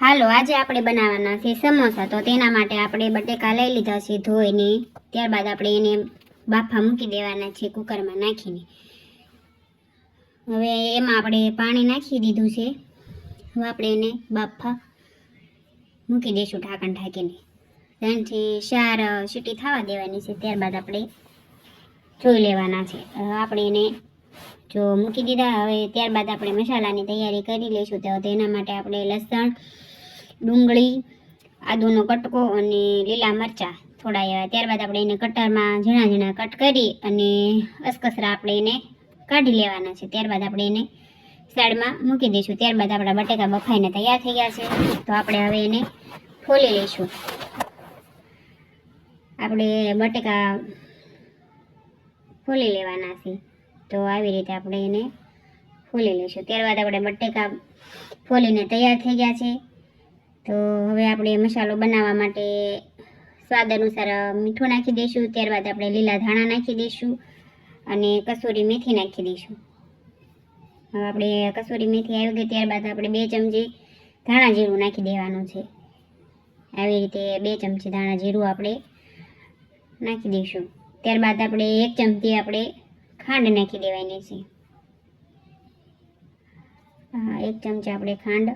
હાલો, આજે આપણે બનાવવાના છે સમોસા. તો તેના માટે આપણે બટેકા લઈ લીધા છે ધોઈને. ત્યારબાદ આપણે એને બાફા મૂકી દેવાના છે કુકરમાં નાખીને. હવે એમાં આપણે પાણી નાખી દીધું છે. હવે આપણે એને બાફા મૂકી દઈશું ઢાંકણ ઢાંકીને. ત્રણથી ચાર સીટી થવા દેવાની છે. ત્યારબાદ આપણે જોઈ લેવાના છે. આપણે એને જો મૂકી દીધા, હવે ત્યારબાદ આપણે મસાલાની તૈયારી કરી લઈશું. તો તેના માટે આપણે લસણ, ડુંગળી, આદુનો કટકો અને લીલા મરચાં થોડા એવા. ત્યારબાદ આપણે એને કટરમાં ઝીણા ઝીણા કટ કરી અને અસકસરા આપણે એને કાઢી લેવાના છે. ત્યારબાદ આપણે એને સાઈડમાં મૂકી દઈશું. ત્યારબાદ આપણા બટેકા બફાઈને તૈયાર થઈ ગયા છે. તો આપણે હવે એને ફોલી લઈશું. આપણે બટેકા ફોલી લેવાના છે. તો આવી રીતે આપણે એને ફોલી લઈશું. ત્યારબાદ આપણે બટેકા ફોલીને તૈયાર થઈ ગયા છે. તો હવે આપણે મસાલો બનાવવા માટે સ્વાદ અનુસાર મીઠું નાખી દઈશું. ત્યારબાદ આપણે લીલા ધાણા નાખી દઈશું અને કસૂરી મેથી નાખી દઈશું. હવે આપણે કસૂરી મેથી આવી ગઈ, ત્યારબાદ આપણે બે ચમચી ધાણા જીરું નાખી દેવાનું છે. આવી રીતે બે ચમચી ધાણા જીરું આપણે નાખી દઈશું. ત્યારબાદ આપણે એક ચમચી આપણે ખાંડ નાખી દેવાની છે. હા, એક ચમચા આપણે ખાંડ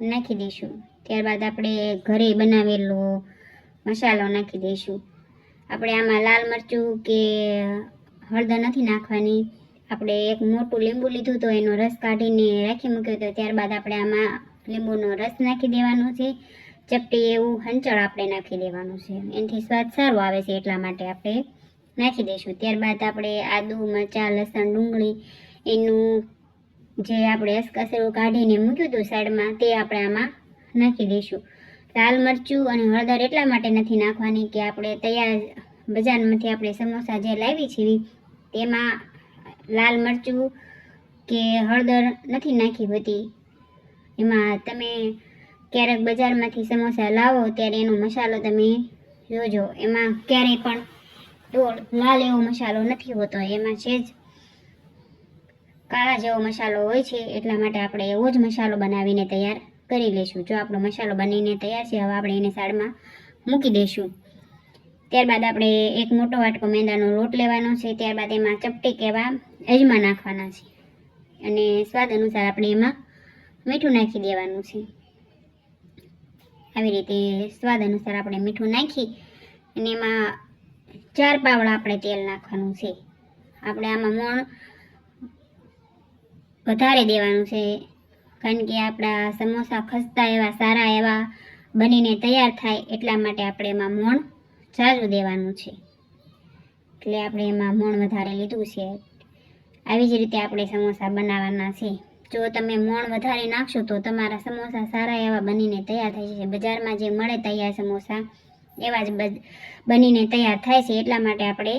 નાખી દઈશું. ત્યારબાદ આપણે ઘરે બનાવેલો મસાલો નાખી દઈશું. આપણે આમાં લાલ મરચું કે હળદર નથી નાખવાની. આપણે એક મોટું લીંબુ લીધું તો એનો રસ કાઢીને રાખી મૂક્યો તો ત્યારબાદ આપણે આમાં લીંબુનો રસ નાખી દેવાનો છે. ચપટી એવું હંચળ આપણે નાખી દેવાનું છે. એનાથી સ્વાદ સારો આવે છે એટલા માટે આપણે નાખી દઈશું. ત્યારબાદ આપણે આદુ, મરચાં, લસણ, ડુંગળી એનું જે આપણે અસકસરું કાઢીને મૂક્યું હતું સાઈડમાં, તે આપણે આમાં નાખી દઈશું. લાલ મરચું અને હળદર એટલા માટે નથી નાખવાની કે આપણે તૈયાર બજારમાંથી આપણે સમોસા જે લાવી છીએ, તેમાં લાલ મરચું કે હળદર નથી નાખી હોતી. એમાં તમે ક્યારેક બજારમાંથી સમોસા લાવો ત્યારે એનો મસાલો તમે જોજો. એમાં ક્યારેય પણ લાલ એવો મસાલો નથી હોતો, એમાં છે જ કાળા જેવો મસાલો હોય છે, એટલા માટે આપણે એવો જ મસાલો બનાવીને તૈયાર કરી લઈશું. જો આપણો મસાલો બનીને તૈયાર છે, હવે આપણે એને સાડમાં મૂકી દઈશું. ત્યારબાદ આપણે એક મોટો વાટકો મેંદાનો લોટ લેવાનો છે, ત્યારબાદ એમાં ચપટી કેવા અજમા નાખવાના છે. અને સ્વાદ અનુસાર આપણે એમાં મીઠું નાખી દેવાનું છે. આવી રીતે સ્વાદ અનુસાર આપણે મીઠું નાખી અને એમાં ચાર પાવડા આપણે તેલ નાખવાનું છે. આપણે આમાં મોણ વધારે દેવાનું છે. કારણ કે આપણા સમોસા ખસતા એવા, સારા એવા બનીને તૈયાર થાય એટલા માટે આપણે એમાં મોણ ઝાઝું દેવાનું છે. એટલે આપણે એમાં મોણ વધારે લીધું છે. આવી જ રીતે આપણે સમોસા બનાવવાના છે. જો તમે મોણ વધારે નાખશો તો તમારા સમોસા સારા એવા બનીને તૈયાર થઈ છે બજારમાં જે મળે તૈયાર સમોસા એવા જ બનીને તૈયાર થાય છે, એટલા માટે આપણે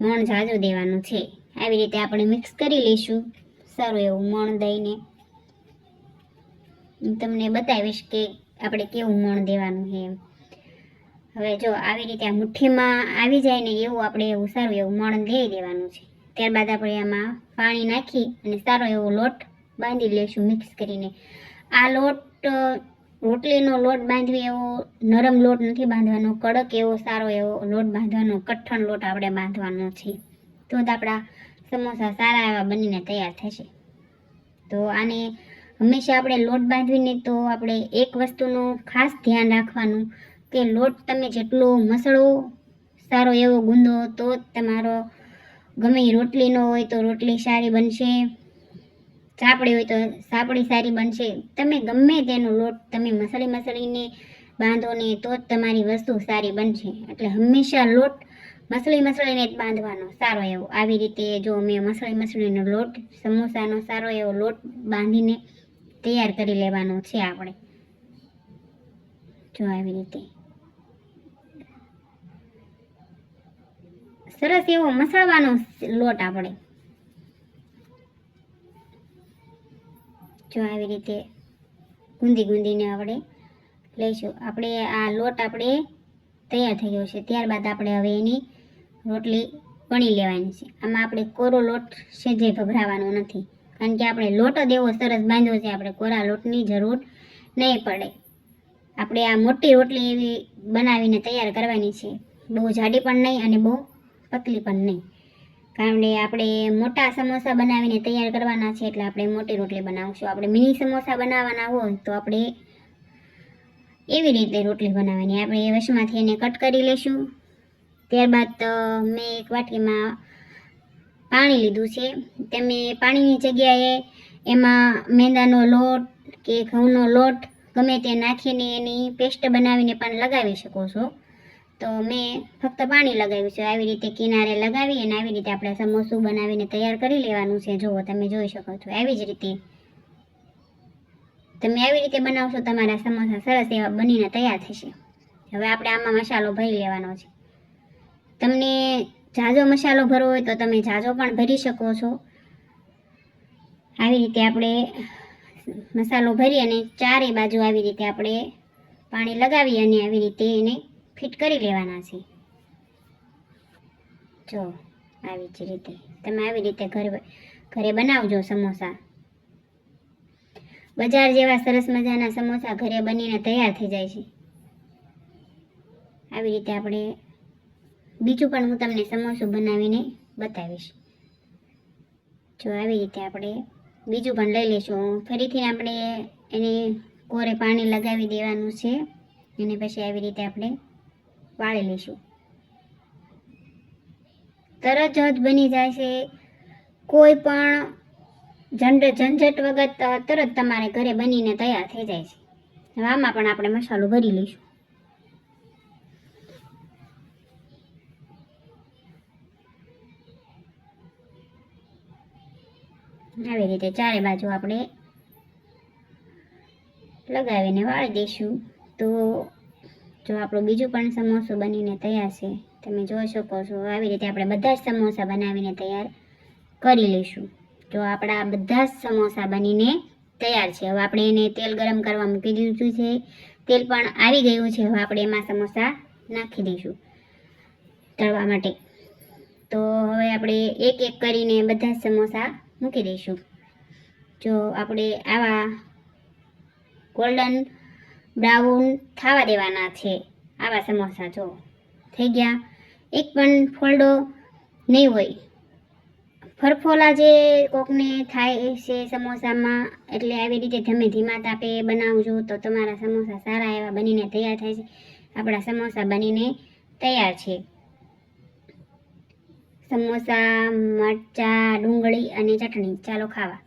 મોણ ઝાજો દેવાનું છે. આવી રીતે આપણે મિક્સ કરી લઈશું. સારું એવું મોણ દઈને. હું તમને બતાવીશ કે આપણે કેવું મોણ દેવાનું છે હવે જો આવી રીતે આ મુઠ્ઠીમાં આવી જાય ને એવું આપણે એવું સારું એવું મોણ દઈ દેવાનું છે. ત્યારબાદ આપણે આમાં પાણી નાખી અને સારો એવો લોટ બાંધી લઈશું મિક્સ કરીને. આ લોટ રોટલીનો લોટ બાંધવી એવો નરમ લોટ નથી બાંધવાનો, કડક એવો સારો એવો લોટ બાંધવાનો, કઠણ લોટ આપણે બાંધવાનો છે. તો જ આપણા સમોસા સારા એવા બનીને તૈયાર થશે. તો આને હંમેશા આપણે લોટ બાંધવીને તો આપણે એક વસ્તુનું ખાસ ધ્યાન રાખવાનું કે લોટ તમે જેટલો મસળો, સારો એવો ગુંદો તો તમારો, ગમે રોટલીનો હોય તો રોટલી સારી બનશે. સાપડી હોય તો સાપડી સારી બનશે. તમે ગમે તેનો લોટ તમે મસળી મસળીને બાંધો ને તો જ તમારી વસ્તુ સારી બનશે. એટલે હંમેશા લોટ મસળી મસળીને જ બાંધવાનો, સારો એવો. આવી રીતે જો મેં મસળી મસળીનો લોટ, સમોસાનો સારો એવો લોટ બાંધીને તૈયાર કરી લેવાનો છે આપણે. જો આવી રીતે. સરસ એવો મસળવાનો લોટ આપણે. જો આવી રીતે ગુંદી ગુંદીને આપણે લઈશું. આપણે આ લોટ આપણે તૈયાર થઈ ગયો છે. ત્યારબાદ આપણે હવે એની રોટલી વણી લેવાની છે. આમાં આપણે કોરો લોટ સેજે ભભરાવાનો નથી. કારણ કે આપણે લોટ જ એવો સરસ બાંધ્યો છે, આપણે કોરા લોટની જરૂર નહીં પડે. આપણે આ મોટી રોટલી એવી બનાવીને તૈયાર કરવાની છે. બહુ જાડી પણ નહીં અને બહુ પતલી પણ નહીં. કારણ આપણે મોટા સમોસા બનાવીને તૈયાર કરવાના છે એટલે આપણે મોટી રોટલી બનાવશું. આપણે મિની સમોસા બનાવવાના હોય તો આપણે એવી રીતે રોટલી બનાવવાની આપણે એ વશમાંથી એને કટ કરી લઈશું. ત્યારબાદ મેં એક વાટકીમાં પાણી લીધું છે. તમે પાણીની જગ્યાએ એમાં મેંદાનો લોટ કે ઘઉંનો લોટ ગમે તે નાખીને એની પેસ્ટ બનાવીને પણ લગાવી શકો છો. તો મેં ફક્ત પાણી લગાવ્યું છે. આવી રીતે કિનારે લગાવી અને આવી રીતે આપણે સમોસું બનાવીને તૈયાર કરી લેવાનું છે. જુઓ, તમે જોઈ શકો છો. આવી જ રીતે તમે આવી રીતે બનાવશો, તમારા સમોસા સરસ એવા બનીને તૈયાર થશે. હવે આપણે આમાં મસાલો ભરી લેવાનો છે. તમને ઝાઝો મસાલો ભરવો હોય તો તમે ઝાઝો પણ ભરી શકો છો. આવી રીતે આપણે મસાલો ભરી અને ચારે બાજુ આવી રીતે આપણે પાણી લગાવી અને આવી રીતે એને ફિટ કરી લેવાના છે. જો, આવી જ રીતે. તમે આવી રીતે ઘરે ઘરે બનાવજો સમોસા. બજાર જેવા સરસ મજાના સમોસા ઘરે બનીને તૈયાર થઈ જાય છે. આવી રીતે આપણે બીજું પણ હું તમને સમોસું બનાવીને બતાવીશ. જો, આવી રીતે આપણે બીજું પણ લઈ લઈશું ફરીથી આપણે એને કોરે પાણી લગાવી દેવાનું છે. અને પછી આવી રીતે આપણે વાળી લઈશું. તરત જ બની જાય છે. કોઈ પણ ઝંડ ઝંઝટ વગર તરત તમારે ઘરે બનીને તૈયાર થઈ જાય છે. આમાં પણ આપણે મસાલો ભરી લઈશું. આવી રીતે ચારે બાજુ આપણે લગાવીને વાળી દઈશું. તો જો આપણું બીજું પણ સમોસું બનીને તૈયાર છે, તમે જોઈ શકો છો, આવી રીતે આપણે બધા જ સમોસા બનાવીને તૈયાર કરી લઈશું. જો આપણા બધા જ સમોસા બનીને તૈયાર છે, હવે આપણે એને તેલ ગરમ કરવા મૂકી દીધું છે, તેલ પણ આવી ગયું છે, હવે આપણે એમાં સમોસા નાખી દઈશું તળવા માટે. તો હવે આપણે એક એક કરીને બધા જ સમોસા મૂકી દઈશું. જો આપણે આવા ગોલ્ડન બ્રાઉન થવા દેવાના છે. આવા સમોસા જો, થઈ ગયા. એક પણ ફોલ્ડો નહીં હોય. ફરફોલા જે કોકને થાય છે સમોસામાં, એટલે આવી રીતે તમે ધીમા તાપે બનાવજો, તો તમારા સમોસા સારા એવા બનીને તૈયાર થાય છે. આપણા સમોસા બનીને તૈયાર છે. સમોસા, મરચાં, ડુંગળી અને ચટણી. ચાલો ખાવા.